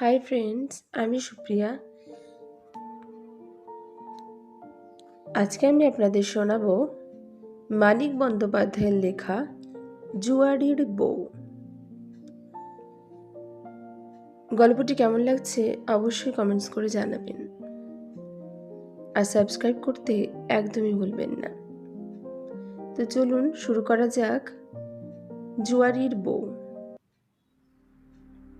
Hi friends আমি সুপ্রিয়া। আজকে আমি আপনাদের শোনাবো মানিক বন্দ্যোপাধ্যায়ের লেখা জুয়ারির বউ। গল্পটি কেমন লাগছে অবশ্যই কমেন্টস করে জানাবেন। আর সাবস্ক্রাইব করতে একদমই ভুলবেন না। তো চলুন শুরু করা যাক জুয়ারির বউ।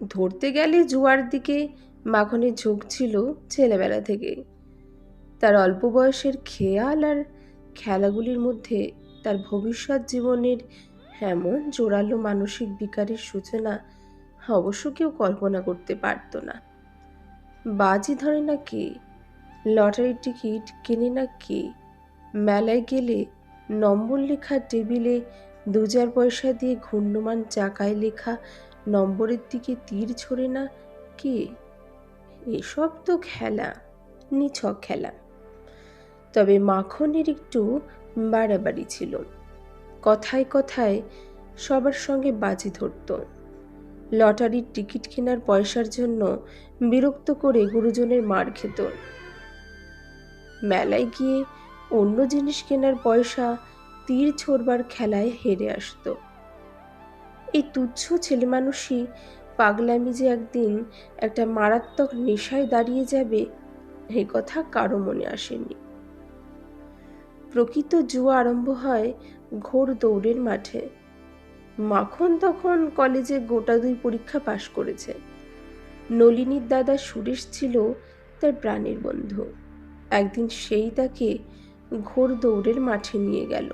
ধরতে গেলে জুয়ার দিকে মাখনের ঝোঁক ছিল ছেলেবেলা থেকে। তার অল্প বয়সের খেয়াল আর খেলাগুলির মধ্যে তার ভবিষ্যৎ জীবনের এমন জোরালো মানসিক বিকারের সূচনা অবশ্য কেউ কল্পনা করতে পারত না। বাজি ধরে না কে? লটারির টিকিট কেনে না কে? মেলায় গেলে নম্বর লেখা টেবিলে দু চার পয়সা দিয়ে ঘূর্ণমান চাকায় লেখা নম্বরের দিকে তীর ছোড়ে না কে? এসব তো খেলা, নিছক খেলা। তবে মাখনের একটু বাড়াবাড়ি ছিল। কথায় কথায় সবার সঙ্গে বাজি ধরত। লটারির টিকিট কেনার পয়সার জন্য বিরক্ত করে গুরুজনের মার খেত। মেলায় গিয়ে অন্য জিনিস কেনার পয়সা তীর ছোড়বার খেলায় হেরে আসতো। এই তুচ্ছ ছেলে মানুষই পাগলামি যে একদিন একটা মারাত্মক নেশায় দাঁড়িয়ে যাবে, এ কথা কারও মনে আসেনি। প্রকৃত জুয়া আরম্ভ হয় ঘোর দৌড়ের মাঠে। মাখন তখন কলেজে গোটা দুই পরীক্ষা পাশ করেছে। নলিনীর দাদা সুরেশ ছিল তার প্রাণের বন্ধু। একদিন সেই তাকে ঘোর দৌড়ের মাঠে নিয়ে গেল।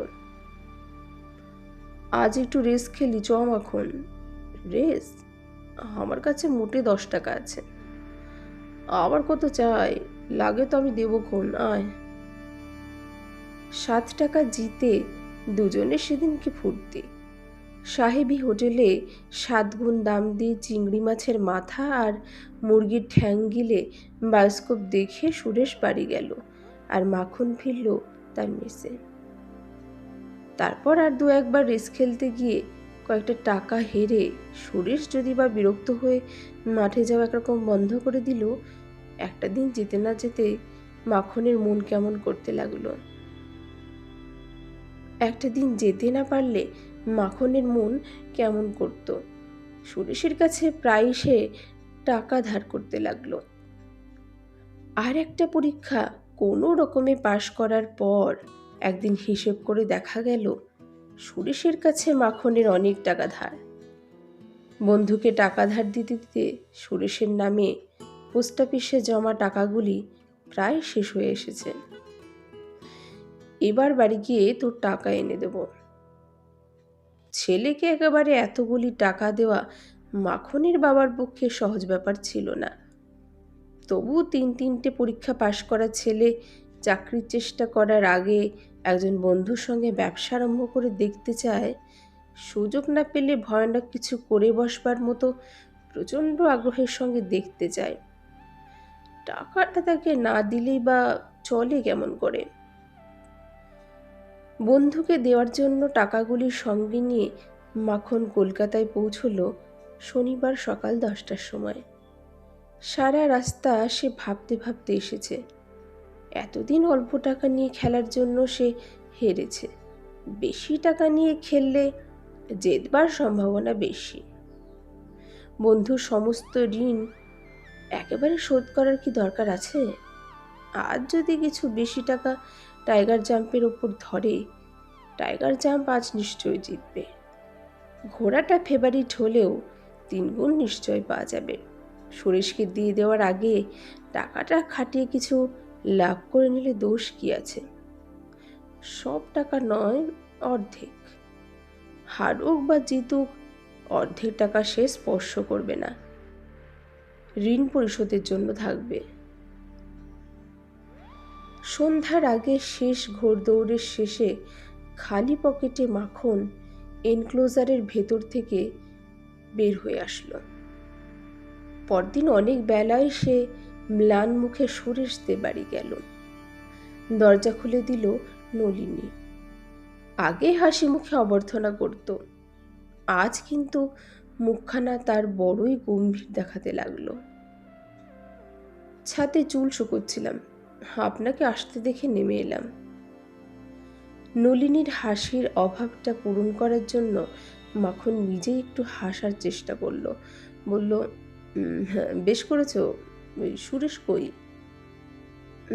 আজ একটু রেস খেলি, চ মাখন। রেস আমার কাছে মোটে দশ টাকা আছে। আবার কত চাই? লাগে তো আমি দেবো খন, আয়। সাত টাকা জিতে দুজনে সেদিনকে ফুর্তি। সাহেবি হোটেলে সাত গুণ দাম দিয়ে চিংড়ি মাছের মাথা আর মুরগির ঠ্যাং গিলে বায়োস্কোপ দেখে সুরেশ বাড়ি গেল আর মাখন ফিরল তার মেসে। তারপর আর দু একবার রেস খেলতে গিয়ে কয়েকটা টাকা হেরে সুরেশ যদি বা বিরক্ত হয়ে মাঠে যাওয়া একরকম বন্ধ করে দিল, একটা দিন যেতে না যেতে মাখনের মন কেমন করতে লাগল। একটা দিন যেতে না পারলে মাখনের মন কেমন করত? সুরেশের কাছে প্রায় সে টাকা ধার করতে লাগল। আর একটা পরীক্ষা কোনো রকমে পাশ করার পর একদিন হিসেব করে দেখা গেল, সুরেশের কাছে মাখনের অনেক টাকা ধার বন্ধুকে টাকা ধার দিতে দিতে সুরেশের নামে পোস্ট অফিসে জমা টাকাগুলি প্রায় শেষ হয়ে এসেছে। এবার বাড়ি গিয়ে তোর টাকা এনে দেব। ছেলেকে একেবারে এতগুলি টাকা দেওয়া মাখনের বাবার পক্ষে সহজ ব্যাপার ছিল না। তবু তিন তিনটে পরীক্ষা পাশ করা ছেলে চাকরির চেষ্টা করার আগে একজন বন্ধুর সঙ্গে ব্যবসা আরম্ভ করে দেখতে চায়। সুযোগ না পেলে ভয়ানক কিছু করে বসবার মতো প্রচণ্ড আগ্রহের সঙ্গে দেখতে চায়। টাকাটা তাকে না দিলেই বা চলে কেমন করে? বন্ধুকে দেওয়ার জন্য টাকাগুলি সঙ্গে নিয়ে মাখন কলকাতায় পৌঁছল শনিবার সকাল দশটার সময়। সারা রাস্তা সে ভাবতে ভাবতে এসেছে। এতদিন অল্প টাকা নিয়ে খেলার জন্য সে হেরেছে। বেশি টাকা নিয়ে খেললে জেতবার সম্ভাবনা বেশি। বন্ধুর সমস্ত ঋণ একেবারে শোধ করার কি দরকার আছে? আজ যদি কিছু বেশি টাকা টাইগার জাম্পের ওপর ধরে, টাইগার জাম্প আজ নিশ্চয়ই জিতবে। ঘোড়াটা ফেভারিট হলেও তিনগুণ নিশ্চয় পাওয়া যাবে। সুরেশকে দিয়ে দেওয়ার আগে টাকাটা খাটিয়ে কিছু লাভ করে নিলে দোষ কি আছে? সব টাকা নয়, অর্ধেক। হারুক বা জিতুক, অর্ধেক টাকা সে স্পর্শ করবে না। ঋণ পরিশোধের জন্য থাকবে। সন্ধ্যার আগে শেষ ঘোড়দৌড়ের শেষে খালি পকেটে মাখন এনক্লোজারের ভেতর থেকে বের হয়ে আসলো। পরদিন অনেক বেলায় সে ম্লান মুখে সুরেশতে বাড়ি গেল। দরজা খুলে দিল নলিনী। আগে হাসি মুখে অবর্থনা করত। আজ কিন্তু মুখখানা তার বড়ই গম্ভীর দেখাতে লাগল। ছাতে চুল শুকোচ্ছিলাম। আপনাকে আসতে দেখে নেমে এলাম। নলিনীর হাসির অভাবটা পূরণ করার জন্য মাখন নিজেই একটু হাসার চেষ্টা করল। বলল "উম, হ্যাঁ, বেশ করেছ। সুরেশ কই?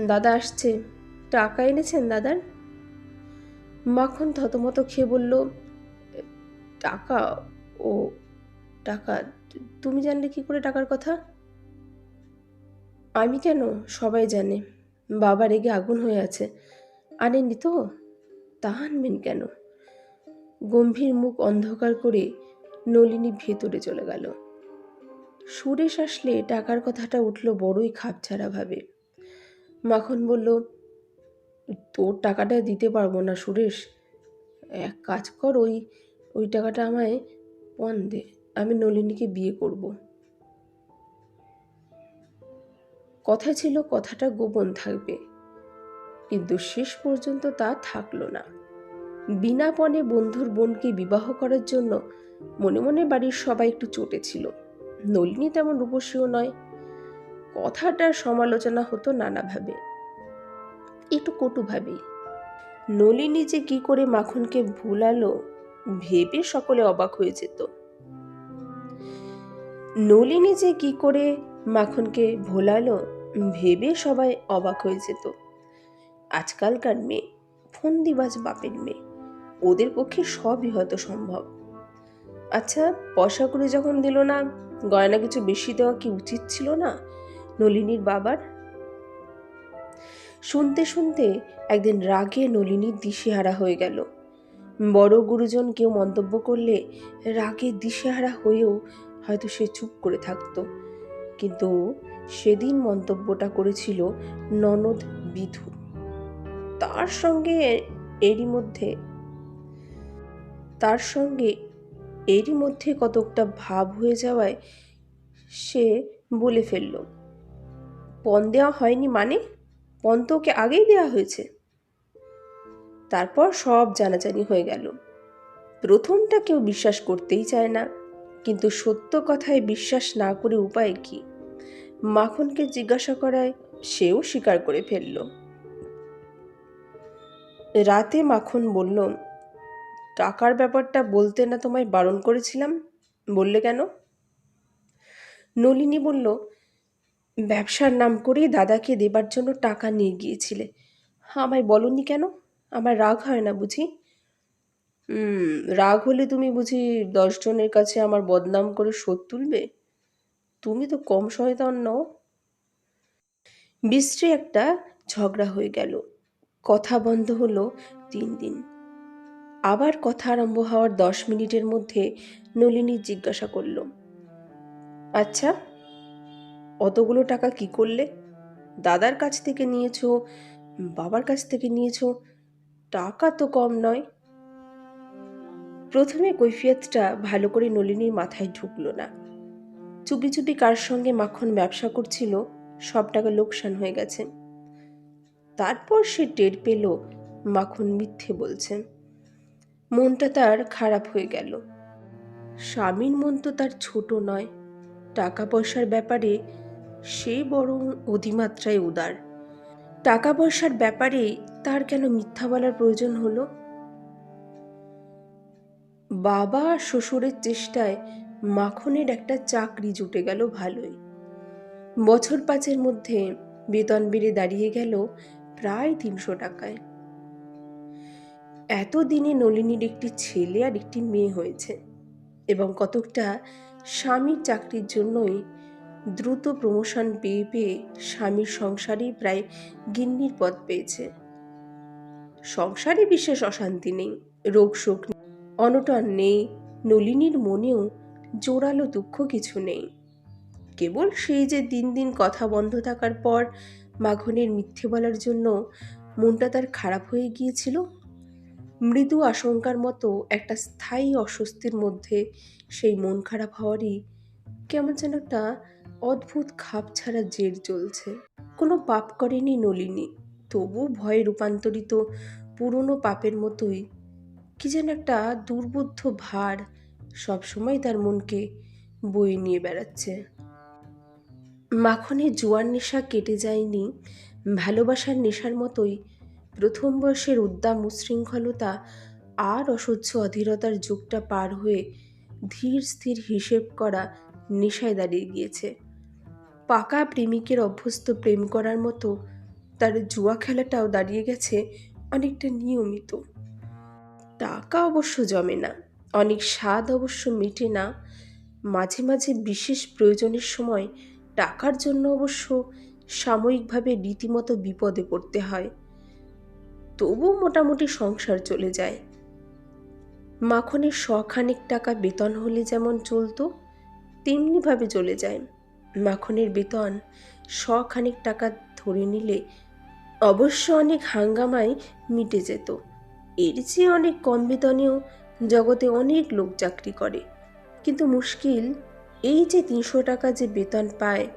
দাদা আসছে। টাকা এনেছেন দাদার? মাখন থতমত খেয়ে বলল, টাকা? ও, টাকা? তুমি জানলে কি করে টাকার কথা? আমি কেন? সবাই জানে। বাবা রেগে আগুন হয়ে আছে। আনেননি তো? তা আনবেন কেন? গম্ভীর মুখ অন্ধকার করে নলিনী ভেতরে চলে গেল। সুরেশ আসলে টাকার কথাটা উঠল বড়ই খাপছাড়া ভাবে। মাখন বলল, তোর টাকাটা দিতে পারব না সুরেশ। এক কাজ কর, ওই ওই টাকাটা আমায় পণ দে, আমি নলিনীকে বিয়ে করব। কথা ছিল, কথাটা গোপন থাকবে। কিন্তু শেষ পর্যন্ত তা থাকল না। বিনা পণে বন্ধুর বোনকে বিবাহ করার জন্য মনে মনে বাড়ির সবাই একটু চটেছিল। নলিনী তেমন রূপসীও নয়। কথাটার সমালোচনা হতো নানাভাবে। একটু কটুভাবেই। নলিনী যে কি করে মাখনকে ভুলালো, ভেবে সকলে অবাক হয়ে যেত। নলিনী যে কি করে মাখনকে ভোলালো, ভেবে সবাই অবাক হয়ে যেত। আজকালকার মেয়ে, ফন্দিবাজ বাপের মেয়ে, ওদের পক্ষে সবই হয়তো সম্ভব। আচ্ছা পয়সা করে যখন দিল না গয়না কিছু বেশি দেওয়া কি উচিত ছিল না? নলিনীর বাবার? শুনতে শুনতে একদিন রাগে নলিনীর দিশেহারা হয়ে গেল। বড় গুরুজন কেউ মন্তব্য করলে রাগে দিশেহারা হয়েও হয়তো সে চুপ করে থাকতো। কিন্তু সেদিন মন্তব্যটা করেছিল ননদ বিধু। তার সঙ্গে এরই মধ্যে, তার সঙ্গে এরই মধ্যে কতকটা ভাব হয়ে যাওয়ায় সে বলে ফেলল, পণ দেওয়া হয়নি মানে? পণ তো ওকে আগেই দেওয়া হয়েছে। তারপর সব জানাজানি হয়ে গেল। প্রথমটা কেউ বিশ্বাস করতেই চায় না, কিন্তু সত্য কথায় বিশ্বাস না করে উপায় কি? মাখনকে জিজ্ঞাসা করায় সেও স্বীকার করে ফেলল। রাতে মাখন বলল টাকার ব্যাপারটা বলতে না তোমায় বারণ করেছিলাম? বললে কেন? নলিনী বলল, ব্যবসার নাম করে দাদাকে দেবার জন্য টাকা নিয়ে গিয়েছিলে। আমায় বলনি কেন? আমার রাগ হয় না বুঝি? রাগ হলে তুমি বুঝি দশজনের কাছে আমার বদনাম করে শোধ তুলবে? তুমি তো কম শয়তান নও? বিশ্রী একটা ঝগড়া হয়ে গেল। কথা বন্ধ হলো তিন দিন। আবার কথা আরম্ভ হওয়ার দশ মিনিটের মধ্যে নলিনী জিজ্ঞাসা করল আচ্ছা অতগুলো টাকা কি করলে? দাদার কাছ থেকে নিয়েছো, বাবার কাছ থেকে নিয়েছো, টাকা তো কম নয়। প্রথমে কৈফিয়তটা ভালো করে নলিনীর মাথায় ঢুকলো না। চুপি চুপি কার সঙ্গে মাখন ব্যবসা করছিল, সব টাকা লোকসান হয়ে গেছে। তারপর সে টের পেল মাখন মিথ্যে বলছে। মনটা তার খারাপ হয়ে গেল। স্বামীর মন তো তার ছোট নয়। টাকা পয়সার ব্যাপারে সে বরং অধিমাত্রায় উদার। টাকা পয়সার ব্যাপারে তার কেন মিথ্যা বলার প্রয়োজন হলো? বাবা শ্বশুরের চেষ্টায় মাখনের একটা চাকরি জুটে গেল ভালোই। বছর পাঁচের মধ্যে বেতন বেড়ে দাঁড়িয়ে গেল প্রায় তিনশো টাকায়। এতদিনে নলিনীর একটি ছেলে আর একটি মেয়ে হয়েছে এবং কতকটা স্বামীর চাকরির জন্যই দ্রুত প্রমোশন পেয়ে পেয়ে স্বামীর সংসারেই প্রায় গিন্নির পদ পেয়েছে। সংসারে বিশেষ অশান্তি নেই রোগ শোক নেই, অনটন নেই নলিনীর মনেও জোরালো দুঃখ কিছু নেই। কেবল সেই যে দিন দিন কথা বন্ধ থাকার পর মাখনের মিথ্যে বলার জন্য মনটা তার খারাপ হয়ে গিয়েছিল মৃদু আশঙ্কার মতো একটা স্থায়ী অস্বস্তির মধ্যে সেই মন খারাপ হওয়ারই কেমন যেন একটা অদ্ভুত খাপ ছাড়া জের চলছে। কোনো পাপ করেনি নলিনী, তবু ভয়ে রূপান্তরিত পুরনো পাপের মতোই কি যেন একটা দুর্বোধ্য ভার সবসময় তার মনকে বয়ে নিয়ে বেড়াচ্ছে। মাখনে জোয়ার নেশা কেটে যায়নি, ভালোবাসার নেশার মতোই প্রথম বয়সের উদ্দাম উশৃঙ্খলতা আর অসহ্য অধীরতার যুগটা পার হয়ে ধীর স্থির হিসেব করা নেশায় দাঁড়িয়ে গিয়েছে। পাকা প্রেমিকের অভ্যস্ত প্রেম করার মতো তার জুয়া খেলাটাও দাঁড়িয়ে গেছে অনেকটা নিয়মিত। টাকা অবশ্য জমে না, অনেক স্বাদ অবশ্য মেটে না। মাঝে মাঝে বিশেষ প্রয়োজনের সময় টাকার জন্য অবশ্য সাময়িকভাবে রীতিমতো বিপদে পড়তে হয়। তবু মোটামুটি সংসার চলে যায়। মাখনের শখানেক টাকা বেতন হলে যেমন চলতো, তেমনিভাবে চলে যায়। মাখনের বেতন শখানেক টাকা ধরে নিলে অবশ্য অনেক হাঙ্গামায় মিটে যেত। এর চেয়ে অনেক কম বেতনেও জগতে অনেক লোক চাকরি করে। কিন্তু মুশকিল, এই যে তিনশো টাকা যে বেতন পায়,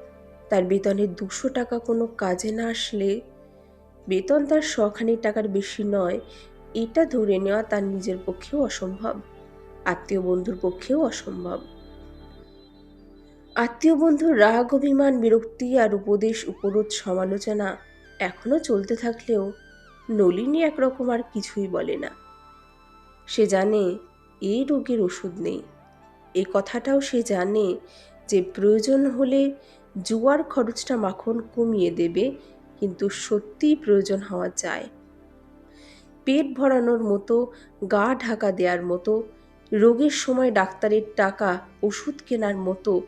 তার বেতনের দুশো টাকা কোনো কাজে না আসলে বেতন তার শখানি টাকার বেশি নয়। এটা ধরে নেওয়া তার নিজের পক্ষেও অসম্ভব, আত্মীয় বন্ধুর পক্ষেও অসম্ভব। আত্মীয় বন্ধুর রাগ, অভিমান, বিরক্তি আর উপদেশ, উপরোধ, সমালোচনা এখনও চলতে থাকলেও নলিনী একরকম আর কিছুই বলে না। সে জানে এই রোগের ওষুধ নেই। এ কথাটাও সে জানে যে প্রয়োজন হলে জুয়ার খরচটা মাখন কমিয়ে দেবে কিন্তু সত্যিই প্রয়োজন হওয়া যায় পেট ভরানোর মতো, গা ঢাকা দেওয়ার মতো, রোগের সময় ডাক্তারের টাকা, ওষুধ কেনার মতো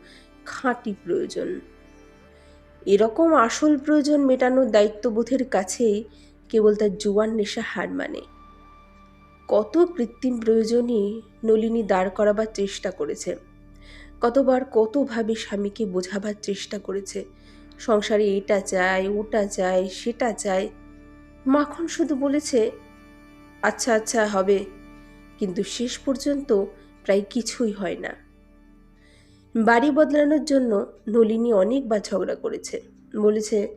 খাঁটি প্রয়োজন। এরকম আসল প্রয়োজন মেটানোর দায়িত্ববোধের কাছেই কেবল তার জুয়ান নেশা হার মানে। কত কৃত্রিম প্রয়োজনই নলিনী দাঁড় করাবার চেষ্টা করেছে। কতবার কতভাবে স্বামীকে বোঝাবার চেষ্টা করেছে। সংসারে এটা চাই, ওটা চাই, সেটা চাই। মাখন শুধু বলেছে আচ্ছা আচ্ছা হবে। কিন্তু শেষ পর্যন্ত প্রায় কিছুই হয় না। বাড়ি বদলানোর জন্য নলিনী অনেকবার ঝগড়া করেছে। বলেছে,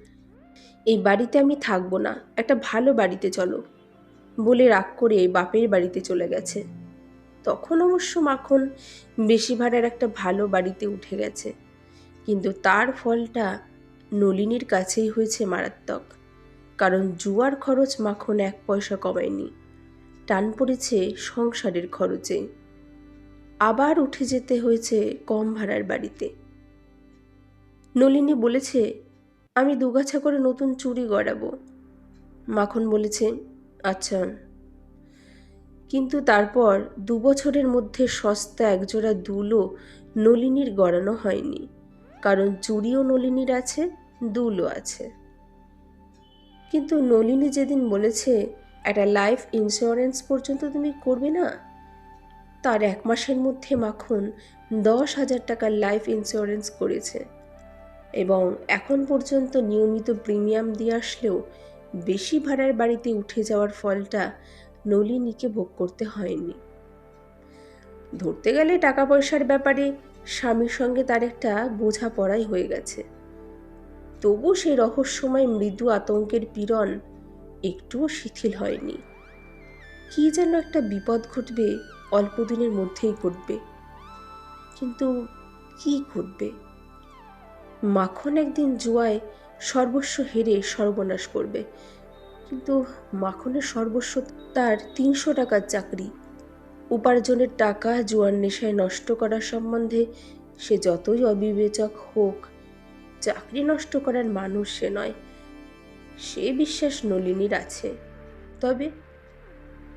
এই বাড়িতে আমি থাকব না, একটা ভালো বাড়িতে চলো। বলে রাগ করে বাপের বাড়িতে চলে গেছে। তখন অবশ্য মাখন বেশি ভাড়ার একটা ভালো বাড়িতে উঠে গেছে। কিন্তু তার ফলটা নলিনীর কাছেই হয়েছে মারাত্মক, কারণ জুয়ার খরচ মাখন এক পয়সা কমায়নি। টান পড়েছে সংসারের খরচে। আবার উঠে যেতে হয়েছে কম ভাড়ার বাড়িতে। নলিনী বলেছে, আমি দুগাছা করে নতুন চুরি গড়াবো। মাখন বলেছে আচ্ছা। কিন্তু তারপর দু বছরের মধ্যে সস্তা একজোড়া দুলও নলিনীর গড়ানো হয়নি, কারণ চুরিও নলিনীর আছে দুলও আছে। কিন্তু নলিনী যেদিন বলেছে, একটা লাইফ ইন্স্যুরেন্স পর্যন্ত তুমি করবে না? তার এক মাসের মধ্যে মাখন দশ হাজার টাকার লাইফ ইন্স্যুরেন্স করেছে। এবং এখন পর্যন্ত নিয়মিত প্রিমিয়াম দিয়ে আসলেও বেশি ভাড়ার বাড়িতে উঠে যাওয়ার ফলটা নলিনীকে ভোগ করতে হয়নি। ধরতে গেলে টাকা পয়সার ব্যাপারে স্বামীর সঙ্গে তার একটা বোঝাপড়াই হয়ে গেছে। তবু সেই রহস্যময় মৃদু আতঙ্কের পীড়ন একটুও শিথিল হয়নি। কি যেন একটা বিপদ ঘটবে অল্প দিনের মধ্যেই ঘটবে। কিন্তু কি ঘটবে? মাখন একদিন জুয়ায় সর্বস্ব হেরে সর্বনাশ করবে। কিন্তু মাখনের সর্বস্ব তার তিনশো টাকার চাকরি। উপার্জনের টাকা জুয়ার নেশায় নষ্ট করার সম্বন্ধে সে যতই অবিবেচক হোক চাকরি নষ্ট করার মানুষ সে নয়। সে বিশ্বাস নলিনীর আছে। তবে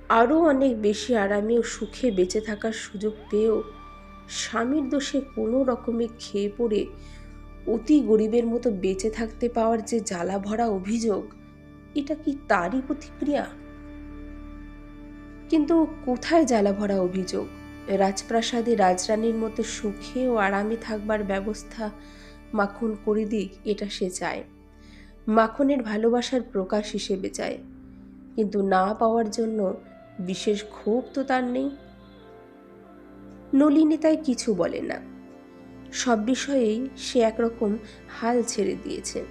আরও অনেক বেশি আরামে ও সুখে বেঁচে থাকার সুযোগ পেয়েও স্বামীর দোষে কোনো রকমে খেয়ে পড়ে অতি গরিবের মতো বেঁচে থাকতে পাওয়ার যে জ্বালা ভরা অভিযোগ, এটা কি তারই প্রতিক্রিয়া? কিন্তু কোথায় জ্বালা ভরা অভিযোগ? রাজপ্রাসাদে রাজরানীর মতো সুখে ও আরামে থাকবার ব্যবস্থা মাখন করে দিক, এটা সে চায়। মাখনের ভালোবাসার প্রকাশ হিসেবে চায়। কিন্তু না পাওয়ার জন্য বিশেষ ক্ষোভ তো তার নেই। নলিনী তাই কিছু বলে না। সব বিষয়েই সে একরকম হাল ছেড়ে দিয়েছে।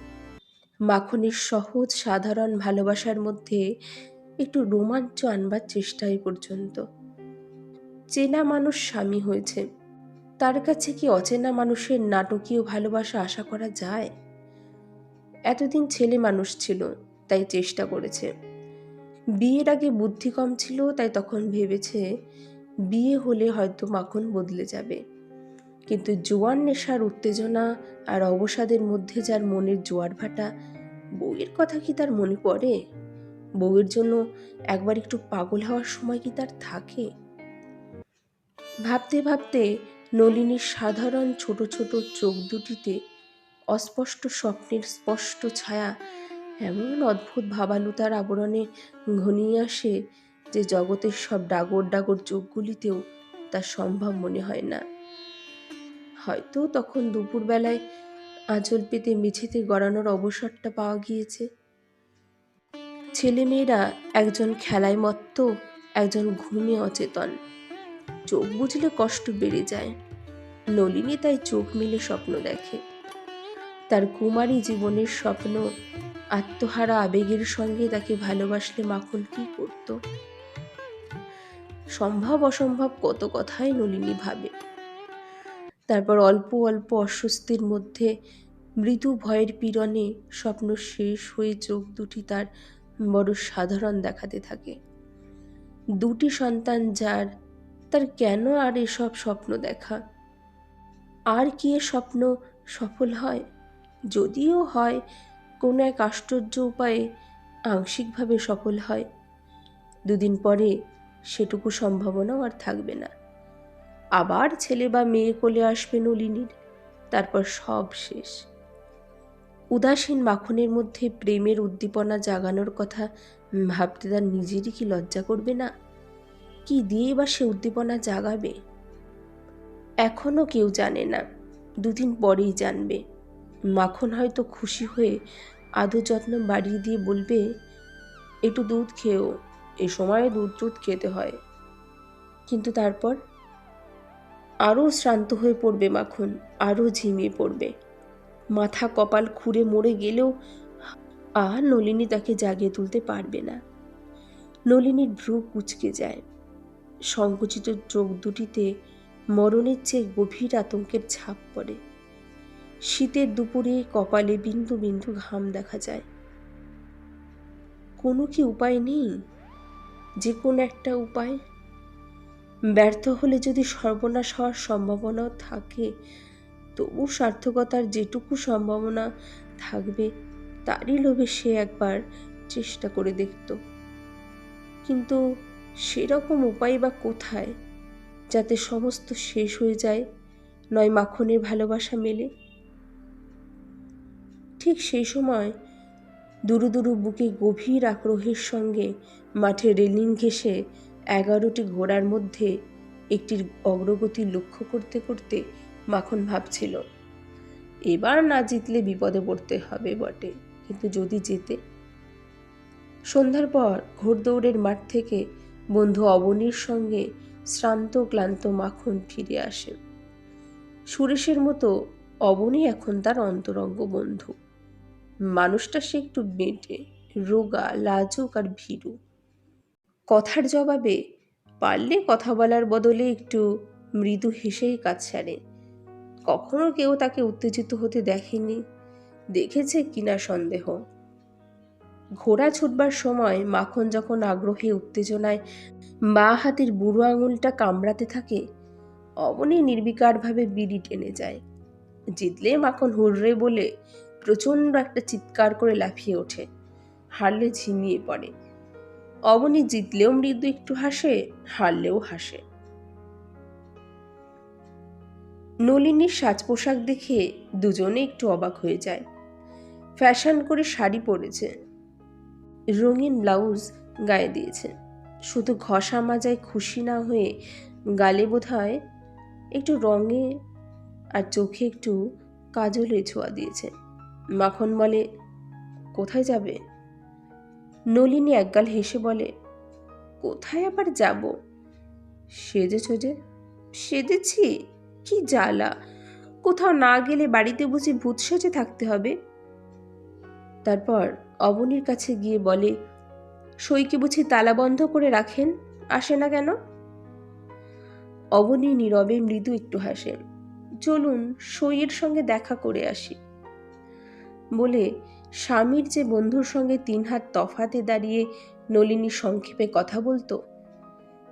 মাখনের সহজ, সাধারণ ভালোবাসার মধ্যে একটু রোমাঞ্চ আনবার চেষ্টা এই পর্যন্ত। চেনা মানুষ স্বামী হয়েছে। তার কাছে কি অচেনা মানুষের নাটকীয় ভালোবাসা আশা করা যায়? এতদিন ছেলে মানুষ ছিল, তাই চেষ্টা করেছে। বিয়ের আগে বুদ্ধি কম ছিল, তাই তখন ভেবেছে বিয়ে হলে হয়তো মাখন বদলে যাবে। কিন্তু জোয়ার নেশার উত্তেজনা আর অবসাদের মধ্যে যার মনের জোয়ার ভাটা, বউয়ের কথা কি তার মনে পড়ে? বউয়ের জন্য একবার একটু পাগল হওয়ার সময় কি তার থাকে? ভাবতে ভাবতে নলিনীর সাধারণ ছোট ছোট চোখ দুটিতে অস্পষ্ট স্বপ্নের স্পষ্ট ছায়া, এমন অদ্ভুত ভাবালুতার আবরণে ঘনিয়ে আসে যে জগতের সব ডাগর ডাগর চোখগুলিতেও তার সম্ভব মনে হয় না। হয়তো তখন দুপুরবেলায় আঁচল পেতে মেঝেতে গড়ানোর অবসরটা পাওয়া গিয়েছে। ছেলেমেয়েরা একজন খেলায় মত্ত, একজন ঘুমে অচেতন। চোখ বুঝলে কষ্ট বেড়ে যায়। নলিনী তাই চোখ মিলে স্বপ্ন দেখে। তার কুমারী জীবনের স্বপ্ন, আত্মহারা আবেগের সঙ্গে তাকে ভালোবাসলে মাখন কি করত? সম্ভব অসম্ভব কত কথাই নলিনী ভাবে। তারপর অল্প অল্প অস্বস্তির মধ্যে মৃদু ভয়ের পীড়নে স্বপ্ন শেষ হয়ে চোখ দুটি তার বড় সাধারণ দেখাতে থাকে। দুটি সন্তান যার তার কেন আর এসব স্বপ্ন দেখা? আর কি এ স্বপ্ন সফল হয়? যদিও হয়, কোনো এক আশ্চর্য উপায়ে আংশিকভাবে সফল হয়। দুদিন পরে সেটুকু সম্ভাবনাও আর থাকবে না। আবার ছেলে বা মেয়ে কোলে আসবে নলিনীর, তারপর সব শেষ। উদাসীন মাখনের মধ্যে প্রেমের উদ্দীপনা জাগানোর কথা ভাবতে তার নিজেরই কি লজ্জা করবে না? কি দিয়ে বা সে উদ্দীপনা জাগাবে? এখনও কেউ জানে না। দুদিন পরেই জানবে। মাখন হয়তো খুশি হয়ে আদর যত্ন বাড়িয়ে দিয়ে বলবে, একটু দুধ খেয়েও এ সময় দুধ দুধ খেতে হয়। কিন্তু তারপর আরও শ্রান্ত হয়ে পড়বে মাখন আরও ঝিমিয়ে পড়বে। মাথা কপাল খুঁড়ে মরে গেলেও আর নলিনী তাকে জাগিয়ে তুলতে পারবে না। নলিনীর ভ্রু কুচকে যায়। সংকুচিত চোখ দুটিতে মরণের চেয়ে গভীর আতঙ্কের ছাপ পড়ে। শীতের দুপুরে কপালে বিন্দু বিন্দু ঘাম দেখা যায়। কোনো কি উপায় নেই? যে কোনো একটা উপায়? ব্যর্থ হলে যদি সর্বনাশ হওয়ার সম্ভাবনাও থাকে, তবু সার্থকতার যেটুকু সম্ভাবনা থাকবে, তারই লোভে সে একবার চেষ্টা করে দেখত। কিন্তু সেরকম উপায় বা কোথায় যাতে সমস্ত শেষ হয়ে যায়? নয় মাখনের ভালোবাসা মেলে? ঠিক সেই সময় দুরু দুরু বুকে গভীর আগ্রহের সঙ্গে মাঠে রেলিং ঘেসে এগারোটি ঘোড়ার মধ্যে একটির অগ্রগতি লক্ষ্য করতে করতে মাখন ভাবছিল, এবার না জিতলে বিপদে পড়তে হবে বটে, কিন্তু যদি জেতে? সন্ধ্যার পর ঘোড়দৌড়ের মাঠ থেকে বন্ধু অবনীর সঙ্গে শ্রান্ত ক্লান্ত মাখন ফিরে আসে। সুরেশের মতো অবনী এখন তার অন্তরঙ্গ বন্ধু। মানুষটা সে একটু বেঁটে রোগা, লাজুক আর ভীরু। কথার জবাবে পারলে কথা বলার বদলে একটু মৃদু হেসেই কাজ ছাড়ে। কখনো কেউ তাকে উত্তেজিত হতে দেখেনি। দেখেছে কিনা সন্দেহ। ঘোড়া ছুটবার সময় মাখন যখন আগ্রহে উত্তেজনায় বা হাতের বুড়ো আঙুলটা কামড়াতে থাকে, অবনী নির্বিকারভাবে বিড়ি টেনে যায়। জিতলে মাখন হুররে বলে প্রচণ্ড একটা চিৎকার করে লাফিয়ে ওঠে, হারলে ঝিমিয়ে পড়ে। অবনী জিতলেও মৃদু একটু হাসে, হারলেও হাসে। নলিনীর সাজ পোশাক দেখে দুজনে একটু অবাক হয়ে যায়। ফ্যাশন করে শাড়ি পরেছে। রঙিন ব্লাউজ গায়ে দিয়েছে শুধু ঘষা মাজায় খুশি না হয়ে গালে বোধ হয় একটু রঙে আর চোখে একটু কাজলে ছোঁয়া দিয়েছে মাখন বলে, কোথায় যাবে? নলিনী একগাল হেসে বলে, কোথায় আবার যাব? সেজেছ যে। সেজেছি? কি জ্বালা? কোথাও না গেলে বাড়িতে বসে ভূত সেজে থাকতে হবে? তারপর অবনীর কাছে গিয়ে বলে সইকে বুঝি তালা বন্ধ করে রাখেন? আসে না কেন? অবনী নীরবে মৃদু একটু হাসে, চলুন, সইয়ের সঙ্গে দেখা করে আসি। বলে স্বামীর যে বন্ধুর সঙ্গে তিন হাত তফাতে দাঁড়িয়ে নলিনী সংক্ষেপে কথা বলতো,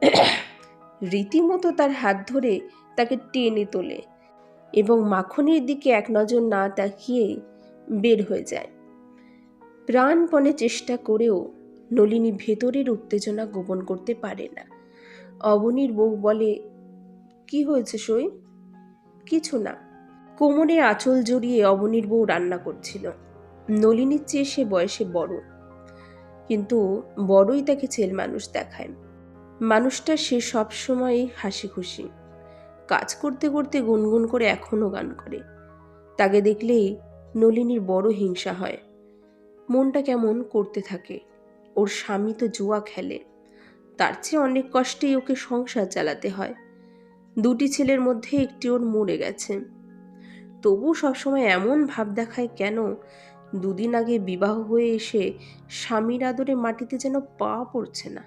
রীতিমতো তার হাত ধরে তাকে টেনে তোলে এবং মাখনের দিকে এক নজর না তাকিয়ে বের হয়ে যায়। প্রাণপণে চেষ্টা করেও নলিনী ভেতরের উত্তেজনা গোপন করতে পারে না। অবনীর বউ বলে, কি হয়েছে সই? কিছু না। কোমরে আঁচল জড়িয়ে অবনীর বউ রান্না করছিল। নলিনীর চেয়ে সে বয়সে বড়। কিন্তু বড়ই তাকে ছেল মানুষ দেখায়। মানুষটা সে সবসময়ই হাসি খুশি। কাজ করতে করতে গুনগুন করে এখনও গান করে। তাকে দেখলেই নলিনীর বড় হিংসা হয়। মনটা কেমন করতে থাকে। ওর স্বামী তো জুয়া খেলে। তার চেয়ে অনেক কষ্টেই ওকে সংসার চালাতে হয়। দুটি ছেলের মধ্যে একটি ওর মরে গেছে। তবু সবসময় এমন ভাব দেখায় কেন? দুদিন আগে বিবাহ হয়ে এসে স্বামীর আদরে মাটিতে যেন পা পড়ছে না।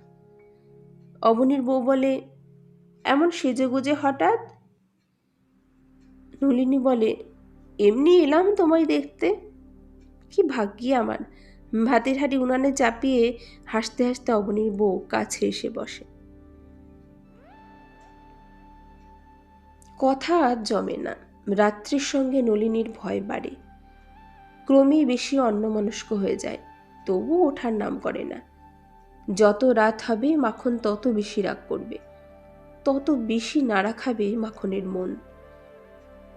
অবনীর বউ বলে, এমন সেজে গুজে হঠাৎ? নলিনী বলে, এমনি এলাম তোমায় দেখতে। কি ভাগ্যি আমার? ভাতের হাঁড়ি উনানে চাপিয়ে হাসতে হাসতে অবনীর বউ কাছে এসে বসে। কথা আর জমে না। রাত্রির সঙ্গে নলিনীর ভয় বাড়ে। ক্রমেই বেশি অন্যমনস্ক হয়ে যায়। তবু ওঠার নাম করে না। যত রাত হবে মাখন তত বেশি রাগ করবে। তত বেশি নাড়া খাবে মাখনের মন।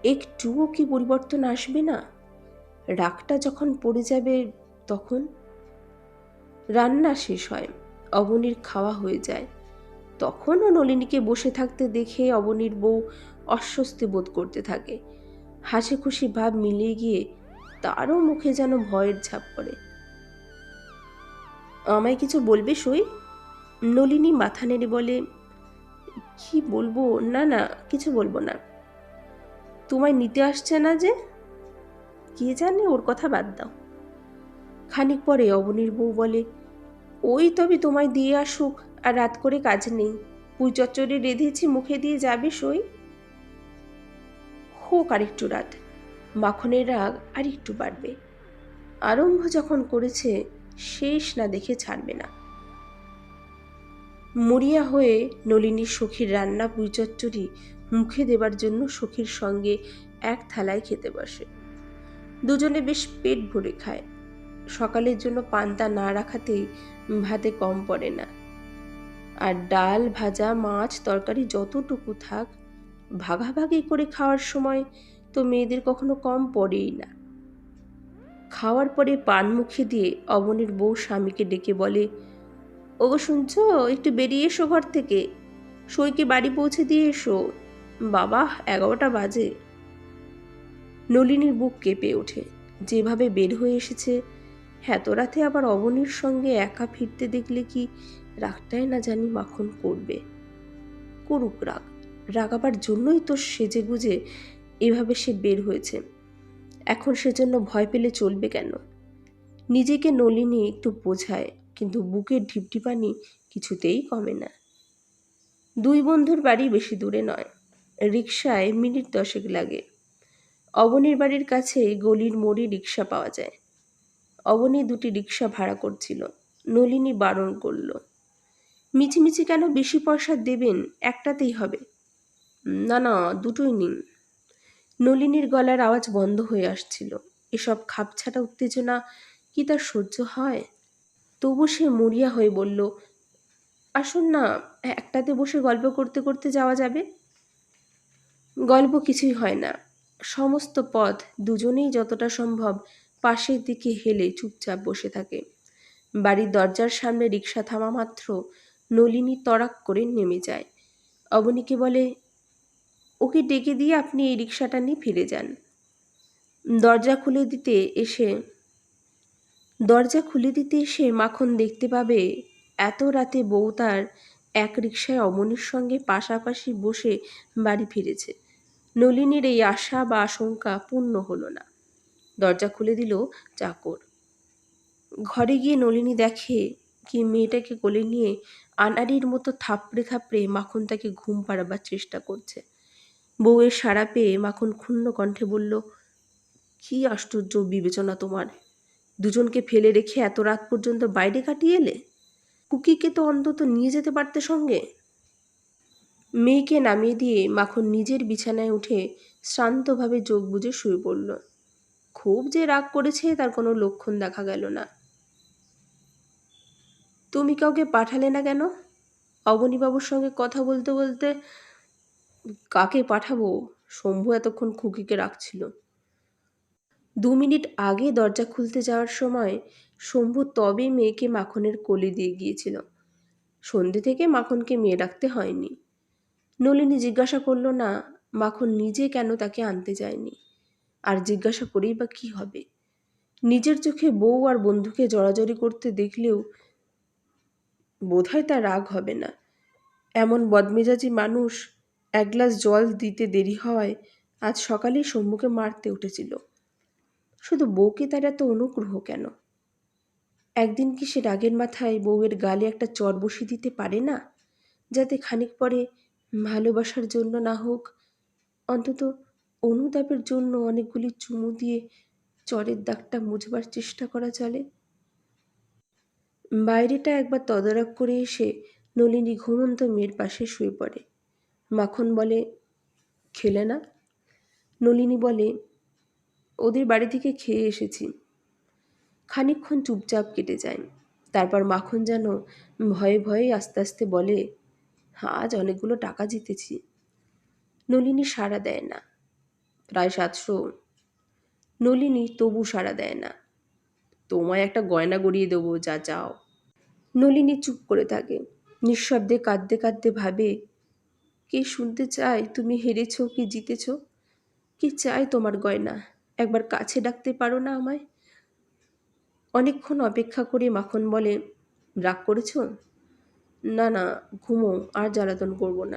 একটুও কি পরিবর্তন আসবে না? রাগটা যখন পড়ে যাবে তখন রান্না শেষ হয়, অবনীর খাওয়া হয়ে যায়। তখনও নলিনীকে বসে থাকতে দেখে অবনীর বউ অস্বস্তি বোধ করতে থাকে। হাসি খুশি ভাব মিলিয়ে গিয়ে তারও মুখে যেন ভয়ের ছাপ পড়ে। আমায় কিছু বলবে সই? নলিনী মাথা নেড়ে বলে, কি বলব? না না, কিছু বলব না। তোমায় নিতে আসছে না যে? কে জানে ওর কথা বাদ দাও। খানিক পরে অবনীর বউ বলে, ওই তবে তোমায় দিয়ে আসুক, আর রাত করে কাজ নেই। পুই রেঁধেছি, মুখে দিয়ে যাবে সই? হোক আরেকটু রাত, মাখনের রাগ আর একটু বাড়বে। আরম্ভ যখন করেছে, শেষ না দেখে ছাড়বে না। মরিয়া হয়ে নলিনীর সখীর রান্না পুইচচ্চড়ি মুখে দেবার জন্য সখীর সঙ্গে এক থালায় খেতে বসে। দুজনে বেশ পেট ভরে খায়। সকালের জন্য পান্তা না রাখাতেই ভাতে কম পড়ে না। আর ডাল, ভাজা, মাছ, তরকারি যতটুকু থাক, ভাগাভাগি করে খাওয়ার সময় তো মেয়েদের কখনো কম পড়েই না। খাওয়ার পরে পান মুখে দিয়ে অবনের বউ স্বামীকে ডেকে বলে, ওগো শুনছ, একটু বেরিয়ে এসো ঘর থেকে। সইকে বাড়ি পৌঁছে দিয়ে এসো। বাবা, এগারোটা বাজে। নলিনীর বুক কেঁপে ওঠে। যেভাবে বের হয়ে এসেছে এত রাতে আবার অবনীর সঙ্গে একা ফিরতে দেখলে কি রাগটাই না জানি মাখন করবে। করুক রাগ রাগাবার জন্যই তো সেজে গুজে এভাবে সে বের হয়েছে। এখন সেজন্য ভয় পেলে চলবে কেন? নিজেকে নলিনী একটু বোঝায়, কিন্তু বুকের ঢিপঢিপানি কিছুতেই কমে না। দুই বন্ধুর বাড়ি বেশি দূরে নয় রিক্সায় মিনিট দশেক লাগে। অবনীর বাড়ির কাছে গলির মোড়ে রিক্সা পাওয়া যায়। অবনী দুটি রিক্সা ভাড়া করছিল, নলিনী বারণ করল। মিছিমিছি কেন বেশি পয়সা দেবেন? একটাতেই হবে। না না, দুটোই নিন। নলিনীর গলার আওয়াজ বন্ধ হয়ে আসছিল। এসব খাপছাটা উত্তেজনা কি তার সহ্য হয়? তবু সে মরিয়া হয়ে বলল, আসুন না, একটাতে বসে গল্প করতে করতে যাওয়া যাবে? গল্প কিছুই হয় না। সমস্ত পথ দুজনেই যতটা সম্ভব পাশের দিকে হেলে চুপচাপ বসে থাকে। বাড়ির দরজার সামনে রিক্সা থামা মাত্র নলিনী তড়াক করে নেমে যায়। অবনীকে বলে, ওকে ডেকে দিয়ে আপনি এই রিক্সাটা নিয়ে ফিরে যান। দরজা খুলে দিতে এসে, দরজা খুলে দিতে এসে মাখন দেখতে পাবে এত রাতে বউ তার এক রিক্সায় অমনির সঙ্গে পাশাপাশি বসে বাড়ি ফিরেছে। নলিনীর এই আশা বা আশঙ্কা পূর্ণ হলো না। দরজা খুলে দিল চাকর। ঘরে গিয়ে নলিনী দেখে কি মেয়েটাকে কোলে নিয়ে আনাড়ির মতো থাপড়ে থাপড়ে মাখন তাকে ঘুম পাড়াবার চেষ্টা করছে। বউয়ের সাড়া পেয়ে মাখন ক্ষুণ্ণ কণ্ঠে বলল, কি আশ্চর্য বিবেচনা তোমার। দুজনকে ফেলে রেখে এত রাত পর্যন্ত বাইরে কাটিয়ে এলে? কুকিকে তো অন্তত নিয়ে যেতে পারতে সঙ্গে। মেয়েকে নামিয়ে দিয়ে মাখন নিজের বিছানায় উঠে শ্রান্তভাবে চোখ বুজে শুয়ে পড়ল। খুব যে রাগ করেছে তার কোনো লক্ষণ দেখা গেল না। তুমি কাউকে পাঠালে না কেন? অবনীবাবুর সঙ্গে কথা বলতে বলতে কাকে পাঠাবো? শম্ভু এতক্ষণ খুকিকে রাখছিল। দু মিনিট আগে দরজা খুলতে যাওয়ার সময় শম্ভু তবে মেয়েকে মাখনের কোলে দিয়ে গিয়েছিল। সন্ধে থেকে মাখনকে মেয়ে রাখতে হয়নি। নলিনী জিজ্ঞাসা করল, না, মাখন নিজে কেন তাকে আনতে যায়নি? আর জিজ্ঞাসা করেই বা কী হবে? নিজের চোখে বউ আর বন্ধুকে জড়াজড়ি করতে দেখলেও বোধহয় তার রাগ হবে না। এমন বদমেজাজি মানুষ এক গ্লাস জল দিতে দেরি হওয়ায় আজ সকালেই সম্মুখে মারতে উঠেছিল। শুধু বউকে তার এত অনুগ্রহ কেন? একদিন কি সে রাগের মাথায় বউয়ের গালে একটা চর বসিয়ে দিতে পারে না? যাতে খানিক পরে ভালোবাসার জন্য না হোক, অন্তত অনুতাপের জন্য অনেকগুলি চুমু দিয়ে চরের দাগটা মুছবার চেষ্টা করা চলে। বাইরেটা একবার তদারক করে এসে নলিনী ঘুমন্ত মেয়ের পাশে শুয়ে পড়ে। মাখন বলে, খেলে না? নলিনী বলে, ওদের বাড়ি থেকে খেয়ে এসেছি। খানিকক্ষণ চুপচাপ কেটে যায়। তারপর মাখন যেন ভয়ে ভয়ে আস্তে আস্তে বলে আজ অনেকগুলো টাকা জিতেছি। নলিনী সাড়া দেয় না। প্রায় সাতশো। নলিনী তবু সাড়া দেয় না। তোমায় একটা গয়না গড়িয়ে দেবো, যা চাও। নলিনী চুপ করে থাকে। নিঃশব্দে কাঁদতে কাঁদতে ভাবে, কে শুনতে চায় তুমি হেরেছ কি জিতেছ? কি চাই তোমার গয়না? একবার কাছে ডাকতে পারো না আমায়? অনেকক্ষণ অপেক্ষা করে মাখন বলে, রাগ করেছ? না না ঘুমো আর জ্বালাতন করব না।